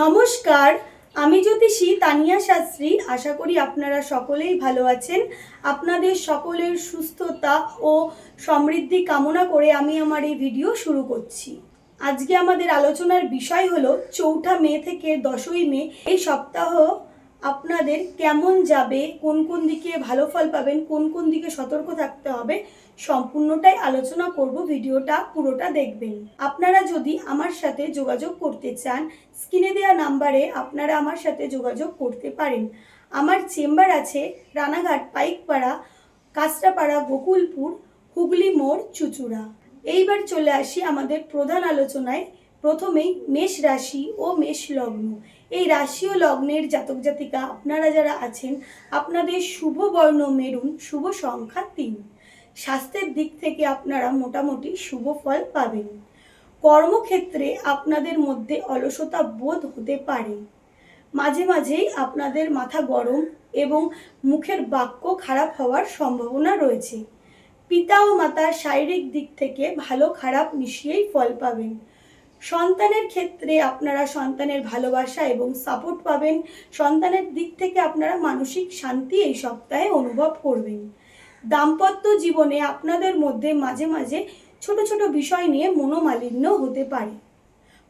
নমস্কার, আমি জ্যোতিষী তানিয়া শাস্ত্রী। আশা করি আপনারা সকলেই ভালো আছেন। আপনাদের সকলের সুস্থতা ও সমৃদ্ধি কামনা করে আমি আমার এই ভিডিও শুরু করছি। আজকে আমাদের আলোচনার বিষয় হলো, চৌঠা মে থেকে দশই মে, এই সপ্তাহ আপনাদের কেমন যাবে, কোন কোন দিকে ভালো ফল পাবেন, কোন কোন দিকে সতর্ক থাকতে হবে, সম্পূর্ণটাই আলোচনা করব, ভিডিওটা পুরোটা দেখবেন। আপনারা যদি আমার সাথে যোগাযোগ করতে চান, স্ক্রিনে দেওয়া নাম্বারে আপনারা আমার সাথে যোগাযোগ করতে পারেন। আমার চেম্বার আছে রানাঘাট পাইকপাড়া, কাঁচরাপাড়া, গোকুলপুর, হুগলি মোড়, চুচুড়া। এইবার চলে আসি আমাদের প্রধান আলোচনায়। প্রথমেই মেষ রাশি ও মেষ লগ্ন। এই রাশি ও লগ্নের জাতক জাতিকা, আপনারা যারা আছেন, আপনাদের শুভ বর্ণ মেরুন, শুভ সংখ্যা তিন। স্বাস্থ্যের দিক থেকে আপনারা মোটামুটি শুভ ফল পাবেন। কর্মক্ষেত্রে আপনাদের মধ্যে অলসতা বোধ হতে পারে। মাঝে মাঝেই আপনাদের মাথা গরম এবং মুখের বাক্য খারাপ হওয়ার সম্ভাবনা রয়েছে। পিতা ও মাতার শারীরিক দিক থেকে ভালো খারাপ মিশিয়েই ফল পাবেন। সন্তানের ক্ষেত্রে আপনারা সন্তানের ভালোবাসা এবং সাপোর্ট পাবেন। সন্তানের দিক থেকে আপনারা মানসিক শান্তি এই সপ্তাহে অনুভব করবেন। দাম্পত্য জীবনে আপনাদের মধ্যে মাঝে মাঝে ছোট ছোট বিষয় নিয়ে মনোমালিন্য হতে পারে।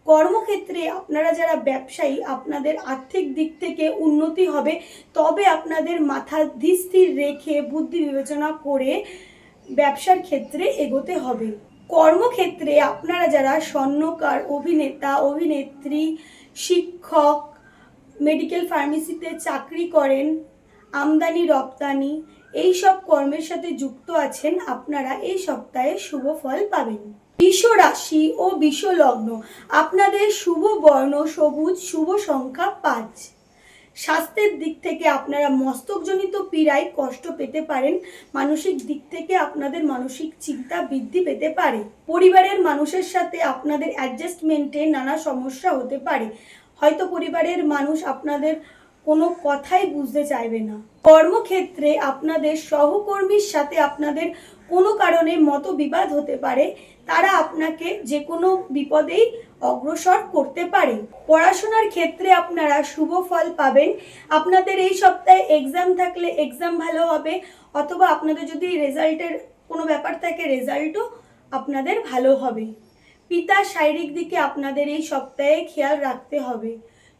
কর্মক্ষেত্রে আপনারা যারা ব্যবসায়ী, আপনাদের আর্থিক দিক থেকে উন্নতি হবে। তবে আপনাদের মাথা স্থির রেখে বুদ্ধি বিবেচনা করে ব্যবসার ক্ষেত্রে এগোতে হবে। কর্মক্ষেত্রে আপনারা যারা স্বর্ণকার অভিনেতা, অভিনেত্রী, শিক্ষক মেডিকেল ফার্মেসিতে চাকরি করেন, আমদানি, রপ্তানি এই সব কর্মের সাথে যুক্ত আছেন, আপনারা এই সপ্তাহে শুভ ফল পাবেন। বিষ রাশি ও বিষ লগ্ন আপনাদের শুভ বর্ণ, সবুজ, শুভ সংখ্যা পাঁচ। স্বাস্থ্যের দিক থেকে আপনারা মস্তকজনিত পীড়ায় কষ্ট পেতে পারেন, মানসিক দিক থেকে আপনাদের মানসিক চিন্তা বৃদ্ধি পেতে পারে। পরিবারের মানুষের সাথে আপনাদের অ্যাডজাস্টমেন্টে নানা সমস্যা হতে পারে। হয়তো পরিবারের মানুষ আপনাদের কোনো কথাই বুঝতে চাইবে না। কর্মক্ষেত্রে আপনাদের সহকর্মীর সাথে আপনাদের কোনো কারণে মতবিবাদ হতে পারে। তারা আপনাকে যে কোনো বিপদেই অগ্রসর করতে পারে। পড়াশোনার ক্ষেত্রে আপনারা শুভ ফল পাবেন। আপনাদের এই সপ্তাহে এক্সাম থাকলে এক্সাম ভালো হবে, অথবা আপনাদের যদি রেজাল্টের কোনো ব্যাপার থাকে, রেজাল্টও আপনাদের ভালো হবে। পিতার শারীরিক দিকে আপনাদের এই সপ্তাহে খেয়াল রাখতে হবে।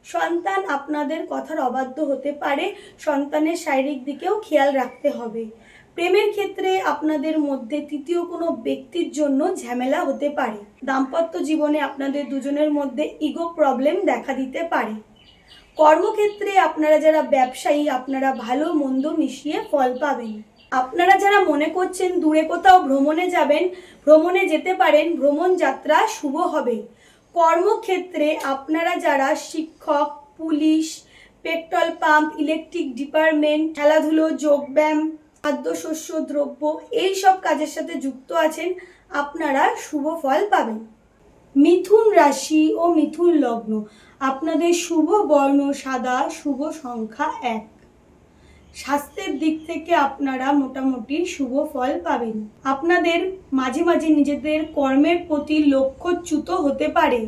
সন্তান আপনাদের কথার অবাধ্য হতে পারে, সন্তানের শারীরিক দিকেও খেয়াল রাখতে হবে। প্রেমের ক্ষেত্রে আপনাদের মধ্যে তৃতীয় কোনো ব্যক্তির জন্য ঝামেলা হতে পারে। দাম্পত্য জীবনে আপনাদের দুজনের মধ্যে ইগো প্রবলেম দেখা দিতে পারে। কর্মক্ষেত্রে আপনারা যারা ব্যবসায়ী, আপনারা ভালো মন্দ মিশিয়ে ফল পাবেন। আপনারা যারা মনে করছেন দূরে কোথাও ভ্রমণে যাবেন, ভ্রমণে যেতে পারেন, ভ্রমণ যাত্রা শুভ হবে। কর্মক্ষেত্রে আপনারা যারা শিক্ষক, police, petrol pump, electric department, খেলাধুলো, যোগব্যায়াম খাদ্যশস্য দ্রব্য এই সব কাজের সাথে যুক্ত আছেন আপনারা শুভ ফল পাবেন। মিথুন রাশি ও মিথুন লগ্ন, আপনাদের শুভ বর্ণ, সাদা, শুভ সংখ্যা এক। স্বাস্থ্যের দিক থেকে আপনারা মোটামুটি শুভ ফল পাবেন। আপনাদের মাঝে মাঝে নিজেদের কর্মের প্রতি লক্ষ্যচ্যুত হতে পারে।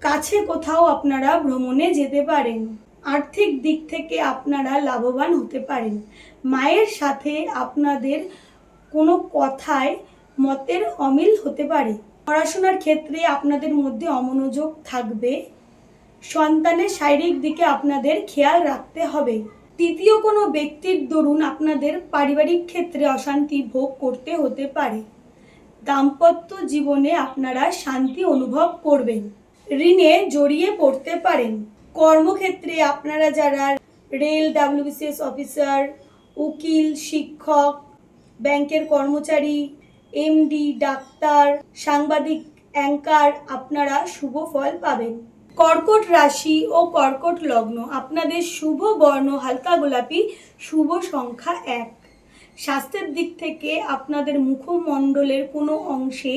কাছে কোথাও আপনারা ভ্রমণে যেতে পারেন। আর্থিক দিক থেকে আপনারা লাভবান হতে পারেন। মায়ের সাথে আপনাদের কোনো কথায় মতের অমিল হতে পারে। পড়াশোনার ক্ষেত্রে আপনাদের মধ্যে অমনোযোগ থাকবে। সন্তানের শারীরিক দিকে আপনাদের খেয়াল রাখতে হবে। তৃতীয় কোনো ব্যক্তির দরুন আপনাদের পারিবারিক ক্ষেত্রে অশান্তি ভোগ করতে হতে পারে। দাম্পত্য জীবনে আপনারা শান্তি অনুভব করবেন। ঋণে জড়িয়ে পড়তে পারেন। কর্মক্ষেত্রে আপনারা যারা রেল ডাব্লিউবিসিএস অফিসার, উকিল, শিক্ষক, ব্যাংকের কর্মচারী, এমডি, ডাক্তার, সাংবাদিক, অ্যাঙ্কার আপনারা শুভ ফল পাবেন। কর্কট রাশি ও কর্কট লগ্ন, আপনাদের শুভ বর্ণ হালকা গোলাপি, শুভ সংখ্যা এক। স্বাস্থ্যের দিক থেকে আপনাদের মুখমণ্ডলের কোনো অংশে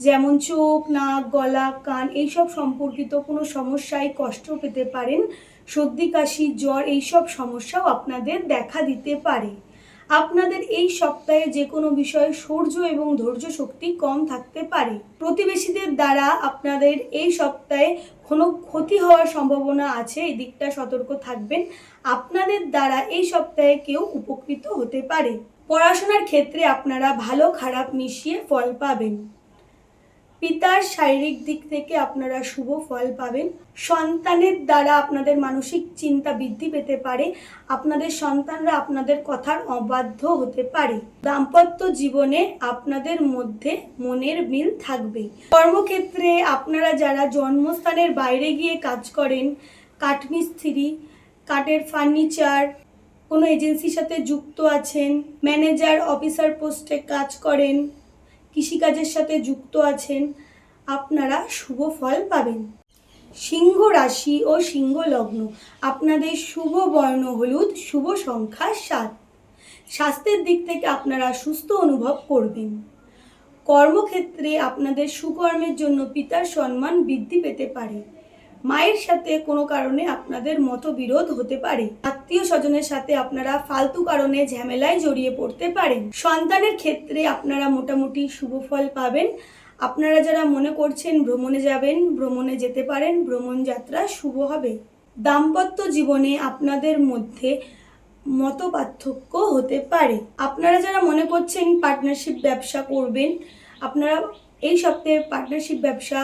যেমন চোখ, নাক, গলা, কান এইসব সম্পর্কিত কোনো সমস্যায় কষ্ট পেতে পারেন, সর্দি, কাশি, জ্বর এইসব সমস্যাও আপনাদের দেখা দিতে পারে। আপনাদের এই সপ্তাহে যে কোনো বিষয়ে সৌর্য এবং ধৈর্য শক্তি কম থাকতে পারে। প্রতিবেশীদের দ্বারা আপনাদের এই সপ্তাহে কোনো ক্ষতি হওয়ার সম্ভাবনা আছে, এই দিকটা সতর্ক থাকবেন। আপনাদের দ্বারা এই সপ্তাহে কেউ উপকৃত হতে পারে। পড়াশোনার ক্ষেত্রে আপনারা ভালো খারাপ মিশিয়ে ফল পাবেন। পিতার শারীরিক দিক থেকে আপনারা শুভ ফল পাবেন। সন্তানের দ্বারা আপনাদের মানসিক চিন্তা বৃদ্ধি পেতে পারে। আপনাদের সন্তানরা আপনাদের কথার অবাধ্য হতে পারে। দাম্পত্য জীবনে আপনাদের মধ্যে মনের মিল থাকবে। কর্মক্ষেত্রে আপনারা যারা জন্মস্থানের বাইরে গিয়ে কাজ করেন, কাঠমিস্ত্রি, কাঠের ফার্নিচার কোনো এজেন্সির সাথে যুক্ত আছেন, ম্যানেজার, অফিসার পোস্টে কাজ করেন, কৃষিকাজের সাথে যুক্ত আছেন, আপনারা শুভ ফল পাবেন। সিংহ রাশি ও সিংহ লগ্ন, আপনাদের শুভ বর্ণ হলুদ, শুভ সংখ্যা সাত। স্বাস্থ্যের দিক থেকে আপনারা সুস্থ অনুভব করবেন। কর্মক্ষেত্রে আপনাদের সুকর্মের জন্য পিতার সম্মান বৃদ্ধি পেতে পারে। মায়ের সাথে কোনো কারণে আপনাদের মতবিরোধ হতে পারে। আত্মীয় স্বজনের সাথে আপনারা ফালতু কারণে ঝামেলায় জড়িয়ে পড়তে পারেন। সন্তানের ক্ষেত্রে আপনারা মোটামুটি শুভ ফল পাবেন। আপনারা যারা মনে করছেন ভ্রমণে যাবেন, ভ্রমণে যেতে পারেন, ভ্রমণ যাত্রা শুভ হবে। দাম্পত্য জীবনে আপনাদের মধ্যে মত পার্থক্য হতে পারে। আপনারা যারা মনে করছেন পার্টনারশিপ ব্যবসা করবেন, আপনারা এই সপ্তাহে পার্টনারশিপ ব্যবসা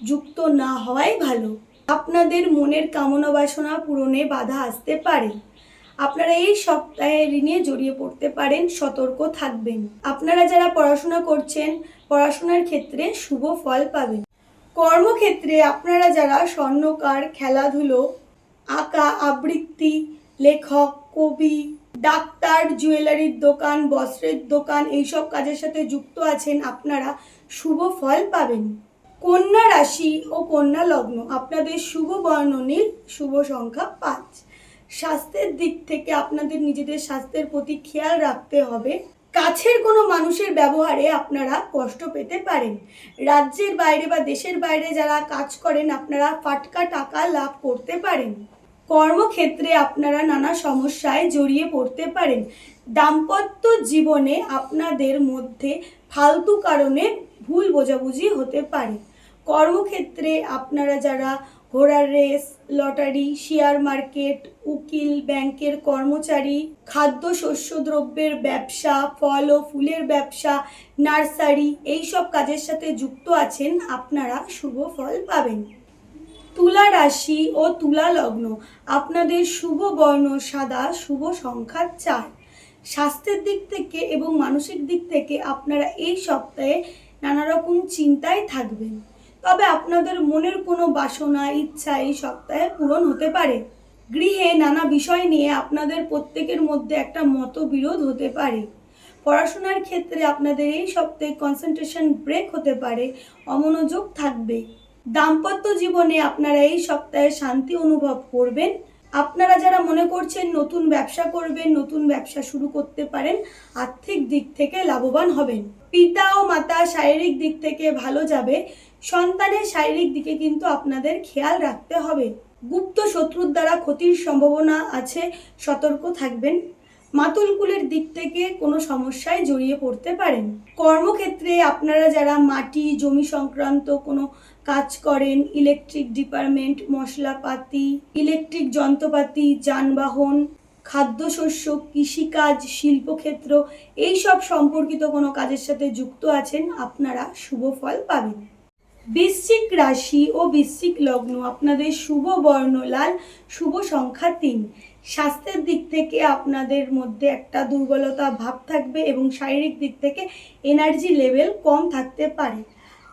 যুক্ত না হওয়াই ভালো। আপনাদের মনের কামনা বাসনা পূরণে বাধা আসতে পারে। আপনারা এই সপ্তাহে ঋণে জড়িয়ে পড়তে পারেন, সতর্ক থাকবেন। আপনারা যারা পড়াশোনা করছেন, পড়াশোনার ক্ষেত্রে শুভ ফল পাবেন। কর্মক্ষেত্রে আপনারা যারা স্বর্ণকার, খেলাধুলো, আঁকা, আবৃত্তি, লেখক, কবি, ডাক্তার, জুয়েলারির দোকান, বস্ত্রের দোকান, এইসব কাজের সাথে যুক্ত আছেন, আপনারা শুভ ফল পাবেন। কন্যা রাশি ও কন্যা লগ্ন, আপনাদের শুভ বর্ণ নীল শুভ সংখ্যা পাঁচ। স্বাস্থ্যের দিক থেকে আপনাদের নিজেদের স্বাস্থ্যের প্রতি খেয়াল রাখতে হবে। কাছের কোনো মানুষের ব্যবহারে আপনারা কষ্ট পেতে পারেন। রাজ্যের বাইরে বা দেশের বাইরে যারা কাজ করেন, আপনারা ফাটকা টাকা লাভ করতে পারেন। কর্মক্ষেত্রে আপনারা নানা সমস্যায় জড়িয়ে পড়তে পারেন। দাম্পত্য জীবনে আপনাদের মধ্যে ফালতু কারণে ভুল বোঝাবুঝি হতে পারে। কর্মক্ষেত্রে আপনারা যারা ঘোড়ার রেস, লটারি, শেয়ার মার্কেট, উকিল, ব্যাংকের কর্মচারী, খাদ্য শস্য দ্রব্যের ব্যবসা, ফল ও ফুলের ব্যবসা, নার্সারি এই সব কাজের সাথে যুক্ত আছেন আপনারা শুভ ফল পাবেন। তুলা রাশি ও তুলা লগ্ন, আপনাদের শুভ বর্ণ সাদা, শুভ সংখ্যা চার। স্বাস্থ্যের দিক থেকে এবং মানসিক দিক থেকে আপনারা এই সপ্তাহে নানা রকম চিন্তায় থাকবেন। তবে আপনাদের মনের কোনো বাসনা, ইচ্ছা এই সপ্তাহে পূরণ হতে পারে। গৃহে নানা বিষয় নিয়ে আপনাদের প্রত্যেকের মধ্যে একটা মতবিরোধ হতে পারে। পড়াশোনার ক্ষেত্রে আপনাদের এই সপ্তাহে কনসেন্ট্রেশন ব্রেক হতে পারে, অমনোযোগ থাকবে। দাম্পত্য জীবনে আপনারা এই সপ্তাহে শান্তি অনুভব করবেন। আপনারা যারা মনে করছেন নতুন ব্যবসা করবেন, নতুন ব্যবসা শুরু করতে পারেন, আর্থিক দিক থেকে লাভবান হবেন। পিতা ও মাতা শারীরিক দিক থেকে ভালো যাবে। সন্তানের শারীরিক দিকে কিন্তু আপনাদের খেয়াল রাখতে হবে। গুপ্ত শত্রুর দ্বারা ক্ষতির সম্ভাবনা আছে, সতর্ক থাকবেন। মাতুলকুলের দিক থেকে কোনো সমস্যায় জড়িয়ে পড়তে পারেন। কর্মক্ষেত্রে আপনারা যারা মাটি, জমি সংক্রান্ত কোনো কাজ করেন, ইলেকট্রিক ডিপার্টমেন্ট, মশলাপাতি, ইলেকট্রিক যন্ত্রপাতি, যানবাহন, খাদ্যশস্য, কৃষিকাজ, শিল্পক্ষেত্র এই সব সম্পর্কিত কোনো কাজের সাথে যুক্ত আছেন, আপনারা শুভ ফল পাবেন। বৃশ্চিক রাশি ও বৃশ্চিক লগ্ন, আপনাদের শুভ বর্ণ লাল, শুভ সংখ্যা তিন। স্বাস্থ্যের দিক থেকে আপনাদের মধ্যে একটা দুর্বলতা ভাব থাকবে এবং শারীরিক দিক থেকে এনার্জি লেভেল কম থাকতে পারে।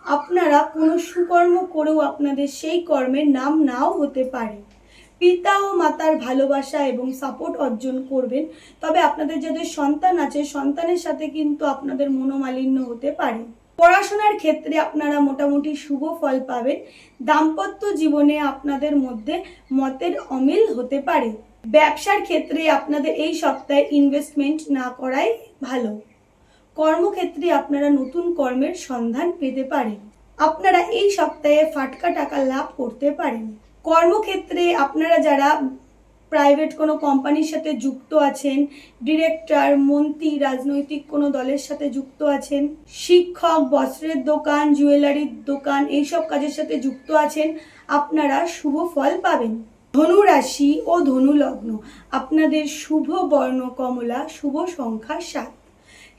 আপনারা কোনো সুকর্ম করেও আপনাদের সেই কর্মের নাম নাও হতে পারে। পিতা ও মাতার ভালোবাসা এবং সাপোর্ট অর্জন করবেন। তবে আপনাদের যাদের সন্তান আছে, সন্তানের সাথে কিন্তু আপনাদের মনোমালিন্য হতে পারে। পড়াশোনার ক্ষেত্রে আপনারা মোটামুটি শুভ ফল পাবেন। দাম্পত্য জীবনে আপনাদের মধ্যে মতের অমিল হতে পারে। ব্যবসার ক্ষেত্রে আপনাদের এই সপ্তাহে ইনভেস্টমেন্ট না করাই ভালো। কর্মক্ষেত্রে আপনারা নতুন কর্মের সন্ধান পেতে পারেন। আপনারা এই সপ্তাহে ফাটকা টাকা লাভ করতে পারেন। কর্মক্ষেত্রে আপনারা যারা প্রাইভেট কোনো কোম্পানির সাথে যুক্ত আছেন ডিরেক্টর মন্ত্রী, রাজনৈতিক কোনো দলের সাথে যুক্ত আছেন, শিক্ষক, বস্ত্রের দোকান, জুয়েলারির দোকান, এইসব কাজের সাথে যুক্ত আছেন, আপনারা শুভ ফল পাবেন। ধনু রাশি ও ধনু লগ্ন, আপনাদের শুভ বর্ণ কমলা, শুভ সংখ্যা সাত।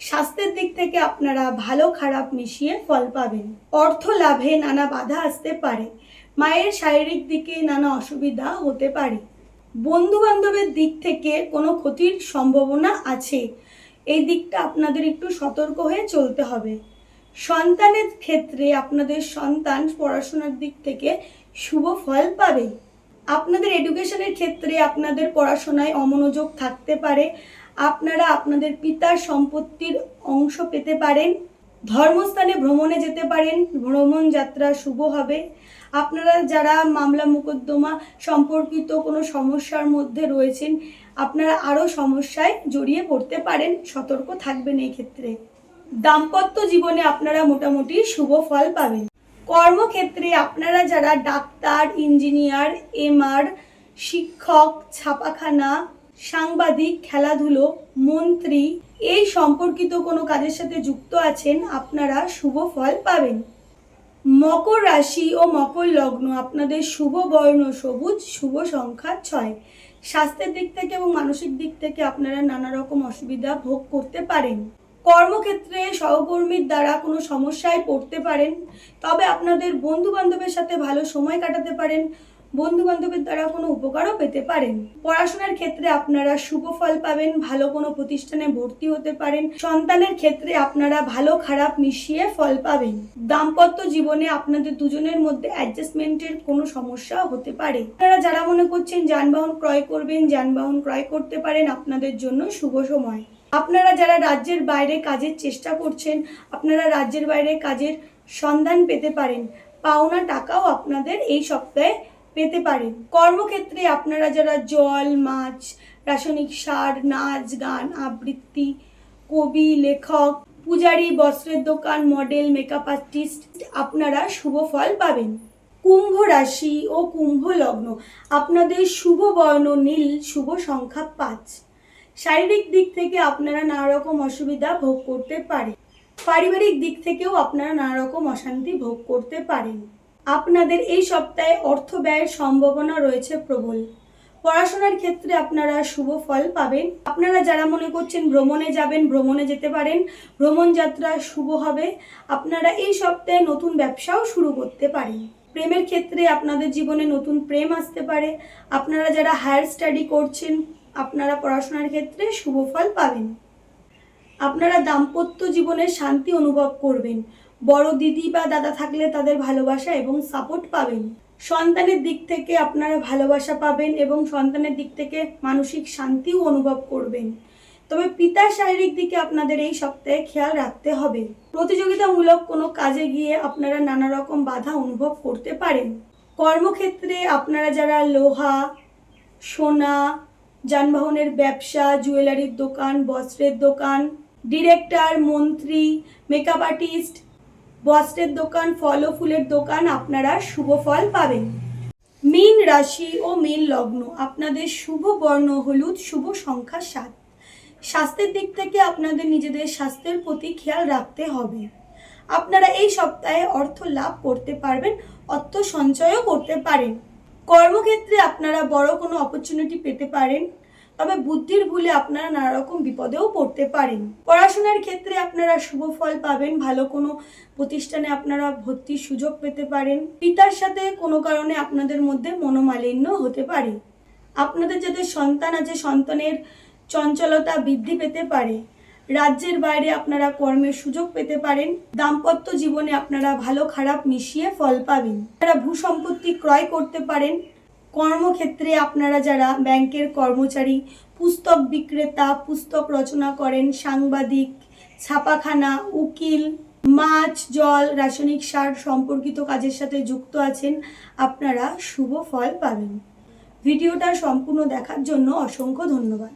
স্বাস্থ্যের দিক থেকে আপনারা ভালো খারাপ মিশিয়ে ফল পাবেন। অর্থ লাভে নানা বাধা আসতে পারে। মায়ের শারীরিক দিকে নানা অসুবিধা হতে পারে। বন্ধু বান্ধবের দিক থেকে কোনো ক্ষতির সম্ভাবনা আছে? এই দিকটা আপনাদের একটু সতর্ক হয়ে চলতে হবে। সন্তানের ক্ষেত্রে আপনাদের সন্তান পড়াশোনার দিক থেকে শুভ ফল পাবে। আপনাদের এডুকেশনের ক্ষেত্রে আপনাদের পড়াশোনায় অমনোযোগ থাকতে পারে। আপনারা আপনাদের পিতার সম্পত্তির অংশ পেতে পারেন। ধর্মস্থানে ভ্রমণে যেতে পারেন, ভ্রমণ যাত্রা শুভ হবে। আপনারা যারা মামলা মোকদ্দমা সম্পর্কিত কোনো সমস্যার মধ্যে রয়েছেন, আপনারা আরও সমস্যায় জড়িয়ে পড়তে পারেন, সতর্ক থাকবেন এই ক্ষেত্রে। দাম্পত্য জীবনে আপনারা মোটামুটি শুভ ফল পাবেন। কর্মক্ষেত্রে আপনারা যারা ডাক্তার, ইঞ্জিনিয়ার, এমআর, শিক্ষক, ছাপাখানা, সাংবাদিক, খেলাধুলো, মন্ত্রী এই সম্পর্কিত কোনো কাজের সাথে যুক্ত আছেন আপনারা শুভ ফল পাবেন। মকর রাশি ও মকর লগ্ন আপনাদের শুভ বর্ণ সবুজ, শুভ সংখ্যা ছয়। স্বাস্থ্যের দিক থেকে এবং মানসিক দিক থেকে আপনারা নানা রকম অসুবিধা ভোগ করতে পারেন। কর্মক্ষেত্রে সহকর্মীর দ্বারা কোনো সমস্যায় পড়তে পারেন, তবে আপনাদের বন্ধু বান্ধবের সাথে ভালো সময় কাটাতে পারেন বন্ধু বান্ধবের দ্বারা কোনো উপকারও পেতে পারেন। পড়াশোনার ক্ষেত্রে আপনারা শুভ ফল পাবেন, ভালো কোনো প্রতিষ্ঠানে ভর্তি হতে পারেন। সন্তানের ক্ষেত্রে আপনারা ভালো খারাপ মিশিয়ে ফল পাবেন। দাম্পত্য জীবনে আপনাদের দুজনের মধ্যে অ্যাডজাস্টমেন্টের কোনো সমস্যা হতে পারে। আপনারা যারা মনে করছেন যানবাহন ক্রয় করবেন, যানবাহন ক্রয় করতে পারেন, আপনাদের জন্য শুভ সময়। আপনারা যারা রাজ্যের বাইরে কাজের চেষ্টা করছেন, আপনারা রাজ্যের বাইরে কাজের সন্ধান পেতে পারেন। পাওনা টাকাও আপনাদের এই সপ্তাহে পেতে পারেন। কর্মক্ষেত্রে আপনারা যারা জল, মাছ, রাসায়নিক সার, নাচ, গান, আবৃত্তি, কবি, লেখক, পূজারি, বস্ত্রের দোকান, মডেল মেকআপ আর্টিস্ট আপনারা শুভ ফল পাবেন। কুম্ভ রাশি ও কুম্ভ লগ্ন, আপনাদের শুভ বর্ণ, নীল, শুভ সংখ্যা পাঁচ। শারীরিক দিক থেকে আপনারা নানা রকম অসুবিধা ভোগ করতে পারেন। পারিবারিক দিক থেকেও আপনারা নানা রকম অশান্তি ভোগ করতে পারেন। আপনাদের এই সপ্তাহে অর্থ ব্যয়ের সম্ভাবনা রয়েছে প্রবল। পড়াশোনার ক্ষেত্রে আপনারা শুভ ফল পাবেন। আপনারা যারা মনে করছেন ভ্রমণে যাবেন, ভ্রমণে যেতে পারেন, ভ্রমণ যাত্রা শুভ হবে। আপনারা এই সপ্তাহে নতুন ব্যবসাও শুরু করতে পারেন। প্রেমের ক্ষেত্রে আপনাদের জীবনে নতুন প্রেম আসতে পারে। আপনারা যারা হায়ার স্টাডি করছেন, আপনারা পড়াশোনার ক্ষেত্রে শুভ ফল পাবেন। আপনারা দাম্পত্য জীবনে শান্তি অনুভব করবেন। বড় দিদি বা দাদা থাকলে তাদের ভালোবাসা এবং সাপোর্ট পাবেন। সন্তানের দিক থেকে আপনারা ভালোবাসা পাবেন এবং সন্তানের দিক থেকে মানসিক শান্তিও অনুভব করবেন। তবে পিতার শারীরিক দিকে আপনাদের এই সপ্তাহে খেয়াল রাখতে হবে। প্রতিযোগিতামূলক কোনো কাজে গিয়ে আপনারা নানা রকম বাধা অনুভব করতে পারেন। কর্মক্ষেত্রে আপনারা যারা লোহা, সোনা, যানবাহনের ব্যবসা, জুয়েলারির দোকান, বস্ত্রের দোকান, ডিরেক্টর, মন্ত্রী মেকআপ আর্টিস্ট বস্ত্রের দোকান, ফল ও ফুলের দোকান আপনারা শুভ ফল পাবেন। মীন রাশি ও মীন লগ্ন, আপনাদের শুভ বর্ণ, হলুদ, শুভ সংখ্যা সাত। স্বাস্থ্যের দিক থেকে আপনাদের নিজেদের স্বাস্থ্যের প্রতি খেয়াল রাখতে হবে। আপনারা এই সপ্তাহে অর্থ লাভ করতে পারবেন, অর্থ সঞ্চয়ও করতে পারেন। কর্মক্ষেত্রে আপনারা বড় কোনো অপরচুনিটি পেতে পারেন। তবে বুদ্ধির ভুলে আপনারা নানা রকম বিপদেও পড়তে পারেন। পড়াশোনার ক্ষেত্রে আপনারা শুভ ফল পাবেন, ভালো কোনো প্রতিষ্ঠানে আপনারা ভর্তির সুযোগ পেতে পারেন। পিতার সাথে কোনো কারণে আপনাদের মধ্যে মনোমালিন্য হতে পারে। আপনাদের যাদের সন্তান আছে, সন্তানের চঞ্চলতা বৃদ্ধি পেতে পারে। রাজ্যের বাইরে আপনারা কর্মের সুযোগ পেতে পারেন। দাম্পত্য জীবনে আপনারা ভালো খারাপ মিশিয়ে ফল পাবেন। আপনারা ভূসম্পত্তি ক্রয় করতে পারেন কর্মক্ষেত্রে আপনারা যারা ব্যাংকের কর্মচারী, পুস্তক বিক্রেতা, পুস্তক রচনা করেন, সাংবাদিক, ছাপাখানা, উকিল, মাছ, জল, রাসায়নিক সার সম্পর্কিত কাজের সাথে যুক্ত আছেন, আপনারা শুভ ফল পাবেন। ভিডিওটা সম্পূর্ণ দেখার জন্য অসংখ্য ধন্যবাদ।